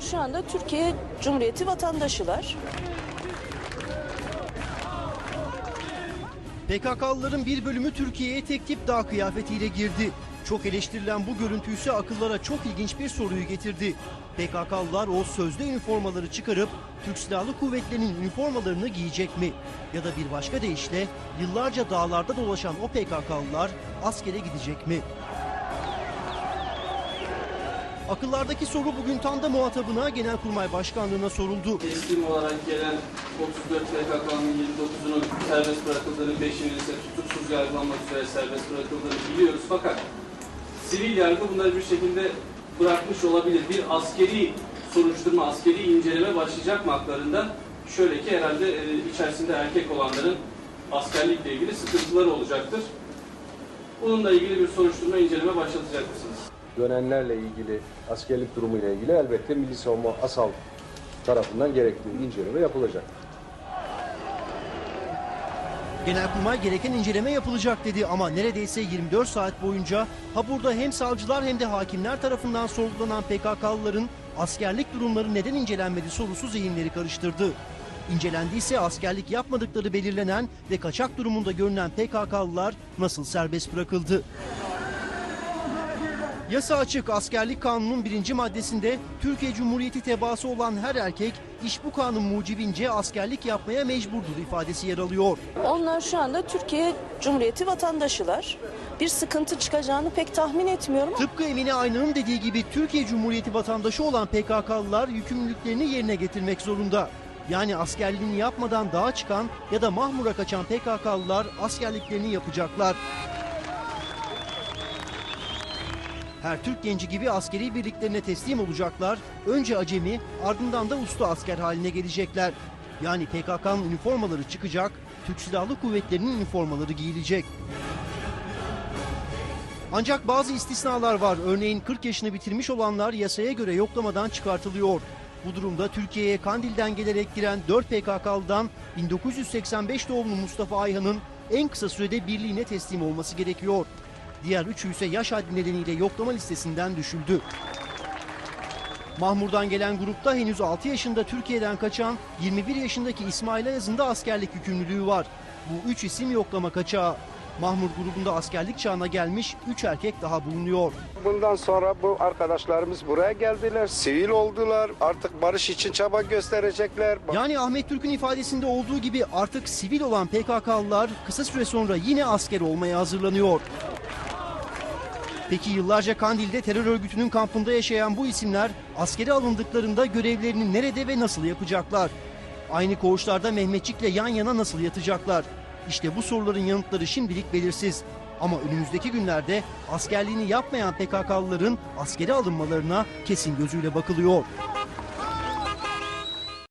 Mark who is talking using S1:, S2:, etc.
S1: Şu anda Türkiye Cumhuriyeti vatandaşılar.
S2: PKK'lıların bir bölümü Türkiye'ye tek tip dağ kıyafetiyle girdi. Çok eleştirilen bu görüntü ise akıllara çok ilginç bir soruyu getirdi. PKK'lılar o sözde üniformaları çıkarıp Türk Silahlı Kuvvetleri'nin üniformalarını giyecek mi? Ya da bir başka deyişle yıllarca dağlarda dolaşan o PKK'lılar askere gidecek mi? Akıllardaki soru bugün tam da muhatabına Genelkurmay Başkanlığı'na soruldu.
S3: Teslim olarak gelen 34 PKK'nın 29'unun serbest bırakıldığını, 5'inin ise tutuksuz yargılanmak üzere serbest bırakıldığını biliyoruz. Fakat sivil yargı bunları bir şekilde bırakmış olabilir. Bir askeri soruşturma, askeri inceleme başlayacak mı haklarında? Şöyle ki herhalde e, içerisinde erkek olanların askerlikle ilgili sıkıntıları olacaktır. Bununla ilgili bir soruşturma, inceleme başlatacak mısınız?
S4: Dönenlerle ilgili askerlik durumuyla ilgili elbette Milli Savunma Asal tarafından gerekli inceleme yapılacak.
S2: Genelkurmay gereken inceleme yapılacak dedi ama neredeyse 24 saat boyunca ha burada hem savcılar hem de hakimler tarafından sorgulanan PKK'lıların askerlik durumları neden incelenmedi sorusu zihinleri karıştırdı. İncelendiyse askerlik yapmadıkları belirlenen ve kaçak durumunda görünen PKK'lılar nasıl serbest bırakıldı? Yasa açık askerlik kanunun birinci maddesinde Türkiye Cumhuriyeti tebaası olan her erkek iş bu kanun mucibince askerlik yapmaya mecburdur ifadesi yer alıyor.
S1: Onlar şu anda Türkiye Cumhuriyeti vatandaşılar. Bir sıkıntı çıkacağını pek tahmin etmiyorum.
S2: Tıpkı Emine Aynan'ın dediği gibi Türkiye Cumhuriyeti vatandaşı olan PKK'lılar yükümlülüklerini yerine getirmek zorunda. Yani askerliğini yapmadan dağa çıkan ya da mahmura kaçan PKK'lılar askerliklerini yapacaklar. Her Türk genci gibi askeri birliklerine teslim olacaklar. Önce acemi ardından da usta asker haline gelecekler. Yani PKK'nın üniformaları çıkacak, Türk Silahlı Kuvvetleri'nin üniformaları giyilecek. Ancak bazı istisnalar var. Örneğin 40 yaşını bitirmiş olanlar yasaya göre yoklamadan çıkartılıyor. Bu durumda Türkiye'ye Kandil'den gelerek giren 4 PKK'lıdan 1985 doğumlu Mustafa Ayhan'ın en kısa sürede birliğine teslim olması gerekiyor. Diğer üçü ise yaş haddi nedeniyle yoklama listesinden düşüldü. Mahmur'dan gelen grupta henüz 6 yaşında Türkiye'den kaçan 21 yaşındaki İsmail Ayaz'ın da askerlik yükümlülüğü var. Bu üç isim yoklama kaçağı. Mahmur grubunda askerlik çağına gelmiş 3 erkek daha bulunuyor.
S5: Bundan sonra bu arkadaşlarımız buraya geldiler, sivil oldular. Artık barış için çaba gösterecekler.
S2: Yani Ahmet Türk'ün ifadesinde olduğu gibi artık sivil olan PKK'lılar kısa süre sonra yine asker olmaya hazırlanıyor. Peki yıllarca Kandil'de terör örgütünün kampında yaşayan bu isimler askere alındıklarında görevlerini nerede ve nasıl yapacaklar? Aynı koğuşlarda Mehmetçik'le yan yana nasıl yatacaklar? İşte bu soruların yanıtları şimdilik belirsiz. Ama önümüzdeki günlerde askerliğini yapmayan PKK'lıların askere alınmalarına kesin gözüyle bakılıyor.